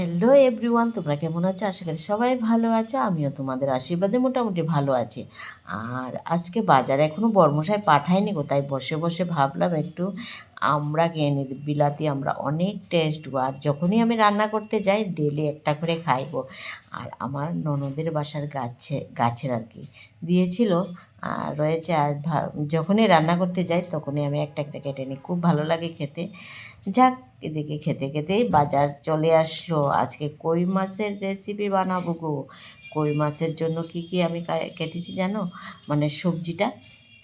Hello everyone তোমরা কেমন আছো? আশা করি সবাই ভালো আছো, আমিও তোমাদের আশীর্বাদে মোটামুটি ভালো আছি। আর আজকে বাজারে এখনও বর্মশাই পাঠায়নি তাই বসে বসে ভাবলাম একটু আমরা খেয়ে নিই বিলাতি আমরা অনেক টেস্ট গো, আর যখনই আমি রান্না করতে যাই ডেলি একটা করে খাইবো। আর আমার ননদের বাসার গাছে, গাছের আর কি, দিয়েছিল আর রয়েছে আর যখনই রান্না করতে যাই তখনই আমি একটা একটা কেটে নিই। খুব ভালো লাগে খেতে। যাক, এদিকে খেতে খেতেই বাজার চলে আসলো। আজকে কই মাছের রেসিপি বানাবো গো? কই মাছের জন্য কি কি আমি কেটেছি জানো? মানে সবজিটা,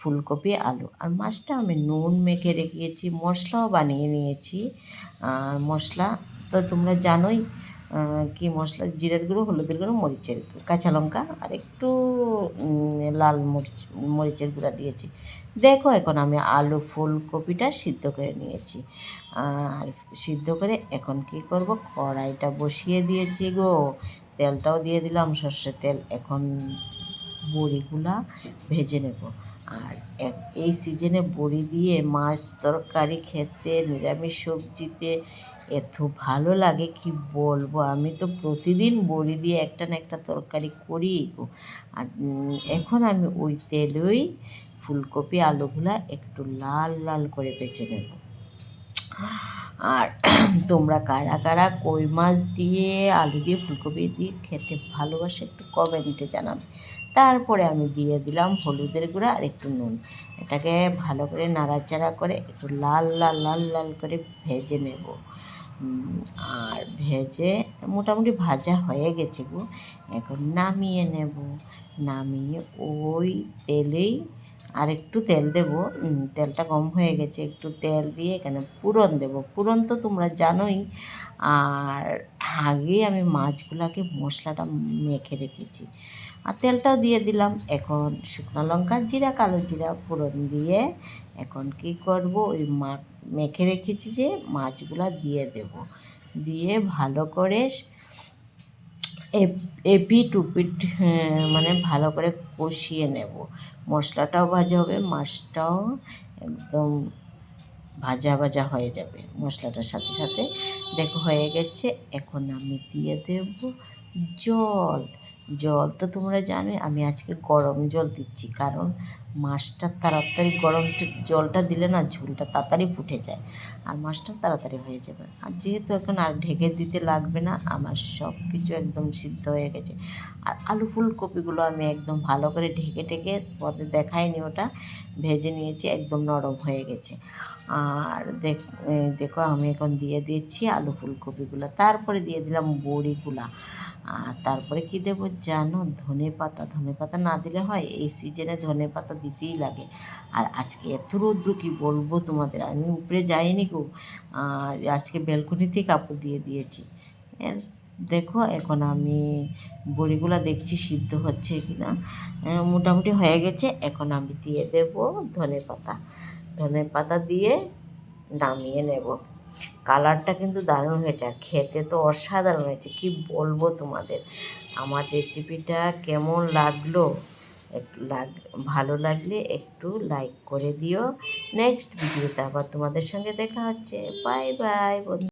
ফুলকপি, আলু। আর মাছটা আমি নুন মেখে রেখেছি, মশলাও বানিয়ে নিয়েছি। মশলা তো তোমরা জানোই কি মশলা? জিরের গুঁড়ো, হলুদের গুঁড়ো, মরিচের কাঁচা লঙ্কা আর একটু লাল মরিচ, মরিচের গুঁড়া দিয়েছি। দেখো এখন আমি আলু ফুলকপিটা সিদ্ধ করে নিয়েছি। আর সিদ্ধ করে এখন কি করব? কড়াইটা বসিয়ে দিয়েছি গো। তেলটাও দিয়ে দিলাম, সর্ষের তেল। এখন বড়িগুলা ভেজে নেব। আর এই সিজনে বড়ি দিয়ে মাছ তরকারি খেতে, নিরামিষ সবজিতে এত ভালো লাগে, কি বলব? আমি তো প্রতিদিন বড়ি দিয়ে একটা না একটা তরকারি করি আর এখন আমি ওই তেলেই ফুলকপি, আলুগুলা একটু লাল লাল করে বেছে নেব। আর তোমরা কারা কারা কই মাছ দিয়ে, আলু দিয়ে, ফুলকপি দিয়ে খেতে ভালোবাসে একটু কমেন্টে জানাবে। তারপরে আমি দিয়ে দিলাম হলুদের গুঁড়া আর একটু নুন। এটাকে ভালো করে নাড়াচাড়া করে একটু লাল লাল লাল লাল করে ভেজে নেব। আর ভেজে মোটামুটি ভাজা হয়ে গেছে গো। এখন নামিয়ে নেব। নামিয়ে ওই তেলেই আর একটু তেল দেবো। তেলটা কম হয়ে গেছে। একটু তেল দিয়ে এখানে পুরন দেবো। পুরন তো তোমরা জানোই। আর আগেই আমি মাছগুলাকে মশলাটা মেখে রেখেছি। আর তেলটাও দিয়ে দিলাম এখন শুকনো লঙ্কা, জিরা, কালো জিরা পুরন দিয়ে এখন কি করব? ওই মা, মেখে রেখেছি যে মাছগুলা দিয়ে দেব। দিয়ে ভালো করে এপ- হ্যাঁ, মানে ভালো করে কষিয়ে নেব। মশলাটাও ভাজা হবে মাছটাও একদম ভাজা ভাজা হয়ে যাবে মশলাটার সাথে সাথে। দেখো হয়ে গেছে এখন আমি দিয়ে দেব জল। জল তো তোমরা জানোই, আমি আজকে গরম জল দিচ্ছি। কারণ মাছটা তাড়াতাড়ি গরম জলটা দিলে না ঝোলটা তাড়াতাড়ি ফুটে যায়। আর মাছটা তাড়াতাড়ি হয়ে যাবে। আর যেহেতু এখন আর ঢেকে দিতে লাগবে না, আমার সব কিছু একদম সিদ্ধ হয়ে গেছে। আর আলু ফুলকপিগুলো আমি একদম ভালো করে ঢেকে ঢেকে পথে দেখাইনি ওটা, ভেজে নিয়েছি, একদম নরম হয়ে গেছে। আর দেখ দেখো আমি এখন দিয়ে দিচ্ছি আলু ফুলকপিগুলো। তারপরে দিয়ে দিলাম বড়িগুলা। আর তারপরে কি দেবো জানো ধনে পাতা ধনে পাতা না দিলে হয়, এই সিজনে ধনে পাতা দিতেই লাগে। আর আজকে এত রৌদ্র, কি বলব তোমাদের? আমি উপরে যাইনি গো। আর আজকে বেলকনিতেই কাপড় দিয়ে দিয়েছি। দেখো এখন আমি বড়িগুলো দেখছি সিদ্ধ হচ্ছে কি না মোটামুটি হয়ে গেছে। এখন আমি দিয়ে দেব ধনে পাতা। ধনে পাতা দিয়ে নামিয়ে নেব। কালারটা কিন্তু দারুণ হয়েছে আর খেতে তো অসাধারণ হয়েছে। কি বলব তোমাদের? আমার রেসিপিটা কেমন লাগল? লাগ, ভালো লাগলে একটু লাইক করে দিও। নেক্সট ভিডিওতে আবার তোমাদের সঙ্গে দেখা হচ্ছে। Bye bye